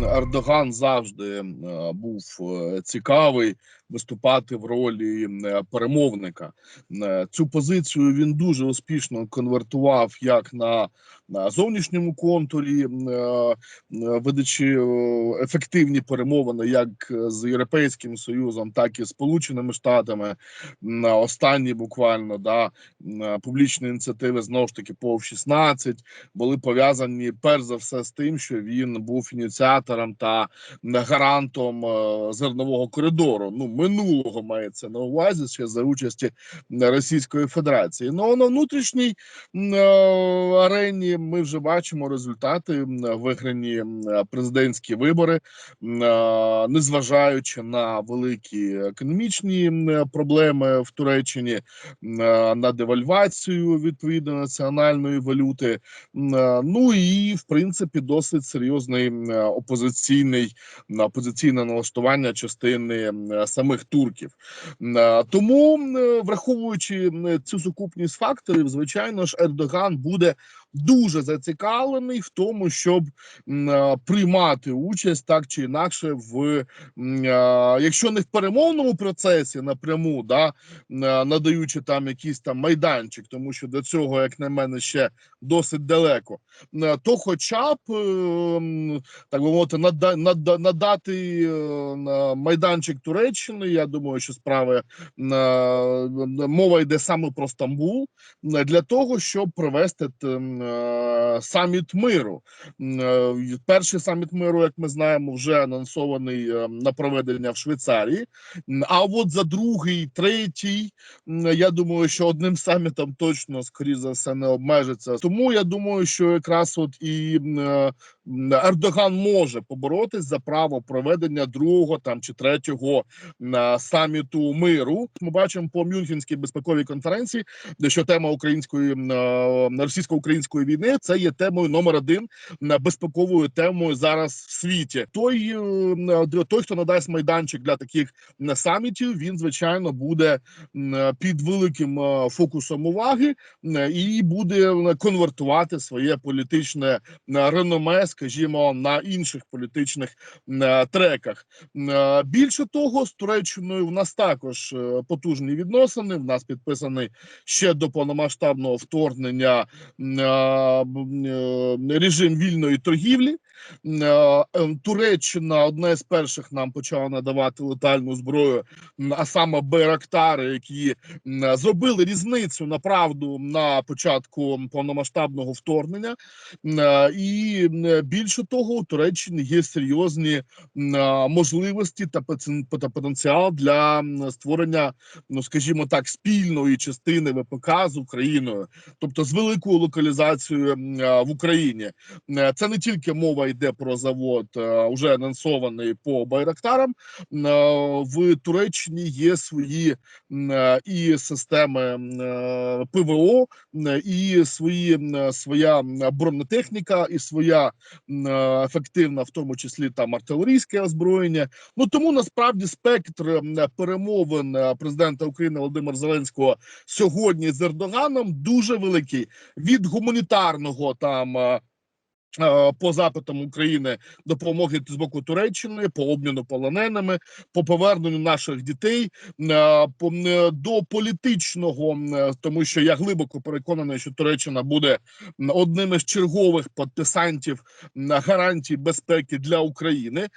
Ердоган завжди е, був е, цікавий виступати в ролі е, перемовника. Е, Цю позицію він дуже успішно конвертував як на, на зовнішньому контурі, е, ведучи ефективні перемовини як з Європейським Союзом, так і Сполученими Штатами. М, Останні буквально да, публічні ініціативи знову ж таки по 16 були пов'язані перш за все з тим, що він був ініціатором та гарантом зернового коридору. Ну минулого мається на увазі ще за участі Російської Федерації. Ну на внутрішній е, арені ми вже бачимо результати виграні президентські вибори, е, незважаючи на великі економічні проблеми в Туреччині, е, на девальвацію відповідно національної валюти. Ну і в принципі досить серйозний опозиційний опозиційне налаштування частини м, е, самих турків. Тому, е, враховуючи цю сукупність факторів, звичайно ж, Ердоган буде дуже зацікавлений в тому, щоб е, приймати участь так чи інакше в е, якщо не в перемовному процесі напряму, да е, надаючи там якийсь там майданчик, тому що до цього, як на мене, ще досить далеко. То, хоча б так би мовити, нада, нада, надати на майданчик Туреччини. Я думаю, що справи мова йде саме про Стамбул для того, щоб провести саміт миру. Е, Перший саміт миру, як ми знаємо, вже анонсований е, на проведення в Швейцарії. А от за другий, третій, я думаю, що одним самітом точно, скоріше за все, не обмежиться. Тому я думаю, що якраз от і е, Ердоган може поборотись за право проведення другого там чи третього саміту миру. Ми бачимо по Мюнхенській безпековій конференції, що тема української е, російсько-української війни це є темою номер один м, безпековою темою зараз в світі. Той, е, той, хто надасть майданчик для таких самітів, він звичайно буде е, під великим е, фокусом уваги і буде конвертувати своє політичне реноме, скажімо, на інших політичних е, треках. Е, Більше того, з Туреччиною в нас також е, потужні відносини. В нас підписаний ще до повномасштабного вторгнення режим вільної торгівлі. М, е, е, Туреччина одна з перших нам почала надавати летальну зброю, а саме Байрактари, які зробили різницю направду на початку повномасштабного вторгнення. І більше того, у Туреччини є серйозні можливості та потенціал для створення, ну скажімо так, спільної частини ВПК з Україною, тобто з великою локалізацією в Україні. Це не тільки мова йде про завод, е, вже анонсований по Байрактарам. В Туреччині є свої і системи ПВО, і свої своя бронетехніка, і своя ефективна, в тому числі там артилерійське озброєння. Ну тому насправді спектр перемовин е, президента України Володимира Зеленського сьогодні з Ердоганом дуже великий від гуманітарного там. Е, По запитам України допомоги з боку Туреччини по обміну полоненими, по поверненню наших дітей е, е, до політичного, тому що я глибоко переконаний, що Туреччина буде одним із чергових підписантів гарантій безпеки для України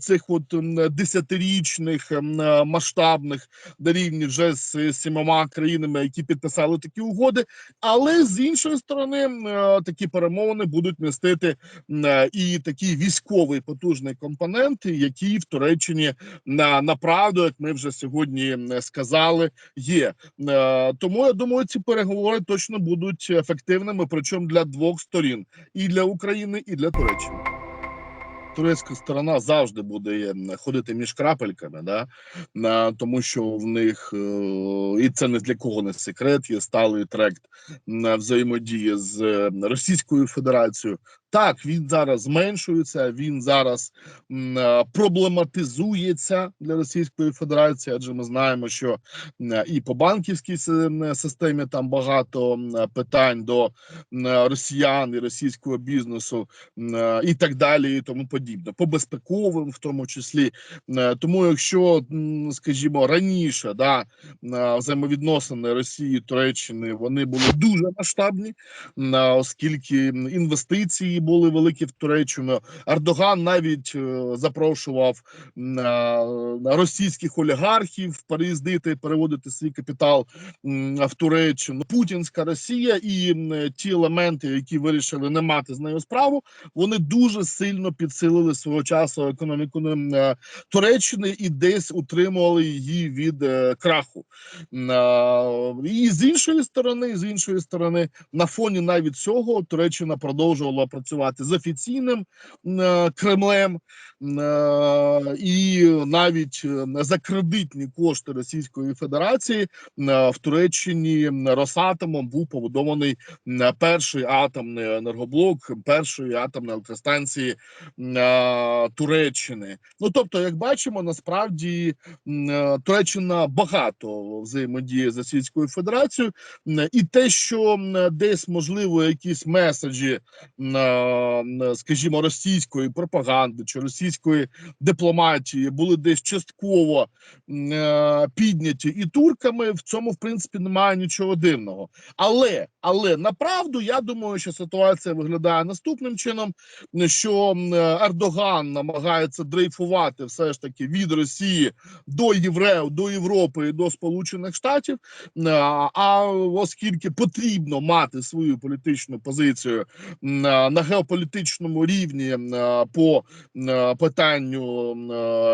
цих от десятирічних масштабних на рівні вже з сімома країнами, які підписали такі угоди. Але з іншої сторони, такі перемовини будуть нести м, е, і такий військовий потужний компонент, який в Туреччині на направду, як ми вже сьогодні сказали, є. Е, Тому я думаю, ці переговори точно будуть ефективними, причому для двох сторін: і для України, і для Туреччини. Турецька сторона завжди буде ходити між крапельками, да? на, тому що в них, е, і це не для кого не секрет, є сталий трект на взаємодії з е, Російською Федерацією. Так, він зараз зменшується, він зараз е, проблематизується для Російської Федерації, адже ми знаємо, що і по банківській системі там багато питань до росіян і російського бізнесу е, і так далі, і тому подібне. По безпековим, в тому числі. Е, Тому, якщо, скажімо, раніше да, е, взаємовідносини Росії Туреччини вони були дуже масштабні, е, оскільки інвестиції були великі в Туреччину. Ердоган навіть е, запрошував російських олігархів переїздити, переводити свій капітал в Туреччину. Путінська Росія і ті елементи, які вирішили не мати з нею справу, вони дуже сильно підсилили свого часу економіку е, Туреччини і десь утримували її від е, краху. І з іншої сторони, з іншої сторони, на фоні навіть цього Туреччина продовжувала працювати з офіційним е, Кремлем, е, і навіть е, за кредитні кошти Російської Федерації в Туреччині Росатомом був побудований перший атомний енергоблок першої атомної електростанції Туреччини. Ну тобто, як бачимо, насправді Туреччина багато взаємодіє з Російською Федерацією, і те, що десь можливо якісь меседжі, скажімо, російської пропаганди чи російської дипломатії були десь частково е, підняті і турками, в цьому в принципі немає нічого дивного. Але але направду я думаю, що ситуація виглядає наступним чином: що Ердоган намагається дрейфувати все ж таки від Росії до Євреїв, до Європи і до Сполучених Штатів. А оскільки потрібно мати свою політичну позицію на геополітичному рівні по питанню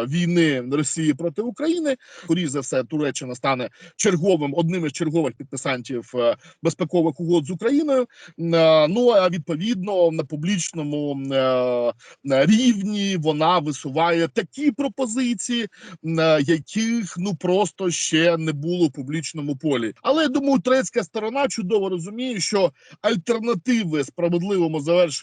війни Росії проти України, скоріш за все, Туреччина стане черговим одним із чергових підписантів е, безпекових угод з Україною. Ну а відповідно на публічному е, рівні вона висуває такі пропозиції, е, яких ну просто ще не було в публічному полі. Але я думаю, турецька сторона чудово розуміє, що альтернативи справедливому завершенню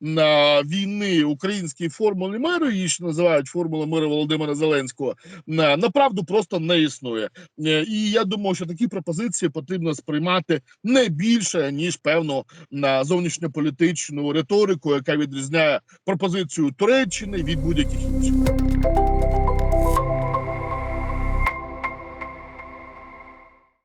на війни українській формулі миру, її ще називають формула миру Володимира Зеленського, на направду просто не існує. Е, І я думаю, що такі пропозиції потрібно сприймати не більше ніж певно на зовнішньополітичну риторику, яка відрізняє пропозицію Туреччини від будь-яких інших.